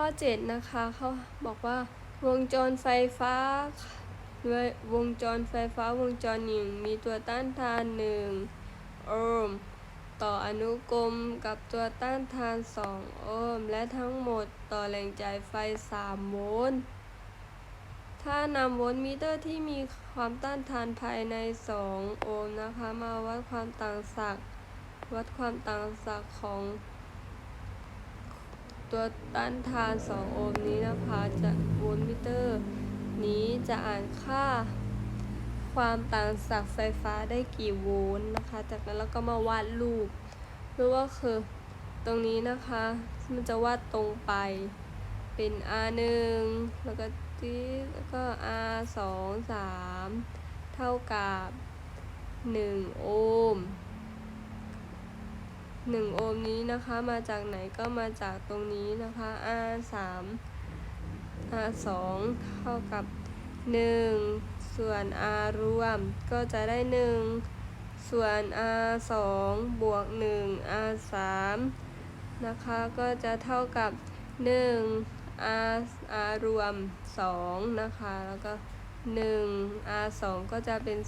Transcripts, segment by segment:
ข้อ 7 นะคะเขาบอกว่าวงจรไฟฟ้าด้วยวงจรไฟฟ้าวงจรหนึ่งมีตัวต้านทาน1โอห์มต่ออนุกรมกับตัวต้านทาน2โอห์มและทั้งหมดต่อแหล่งจ่ายไฟ3โวลต์ถ้านำโวลต์มิเตอร์ที่มีความต้านทานภายใน2โอห์มนะคะมาวัดความต่างศักย์วัดความต่างศักย์ของ ตัวต้านทาน 2 โอห์มนี้นะคะจะโวลต์มิเตอร์ นี้จะอ่านค่า ความต่างศักย์ไฟฟ้าได้กี่โวลต์นะคะ จากนั้นเราก็มาวาดรูปรูปก็คือตรงนี้นะคะ มันจะวาดตรงไปเป็น R 1แล้วก็ที่แล้วก็ R 2 3 เท่ากับ 1 โอห์ม 1 โอห์มนี้นะคะ มาจากไหนก็มาจากตรงนี้นะคะ R 3 R 2เท่ากับ 1 ส่วน R รวมก็จะได้ 1 ส่วน R 2บวก 1 R 3นะคะก็จะเท่ากับ 1 R R รวม 2 นะคะ แล้วก็ 1 R 2ก็จะเป็น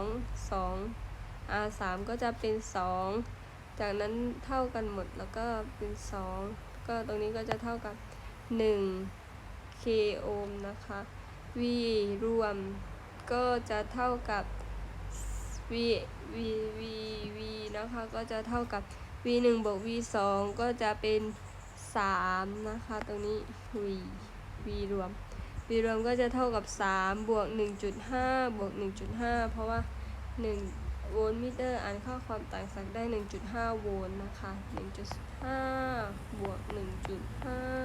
2 2 R 3ก็จะเป็น 2 จากนั้นเท่ากันหมดแล้วก็เป็น 2 ก็ตรงนี้ก็จะเท่ากับ 1 k โอห์มนะคะ V รวมก็จะเท่ากับ V V V V นะคะก็จะเท่ากับ V 1บวก V 2ก็จะเป็น 3 นะคะ ตรงนี้ V V รวม V รวมก็จะเท่ากับ 3 บวก 1.5 บวก 1.5 เพราะว่า 1 โวลต์มิเตอร์อ่านค่าความต่างศักย์ได้ 1.5 โวลต์นะคะ 1.5 บวก 1.5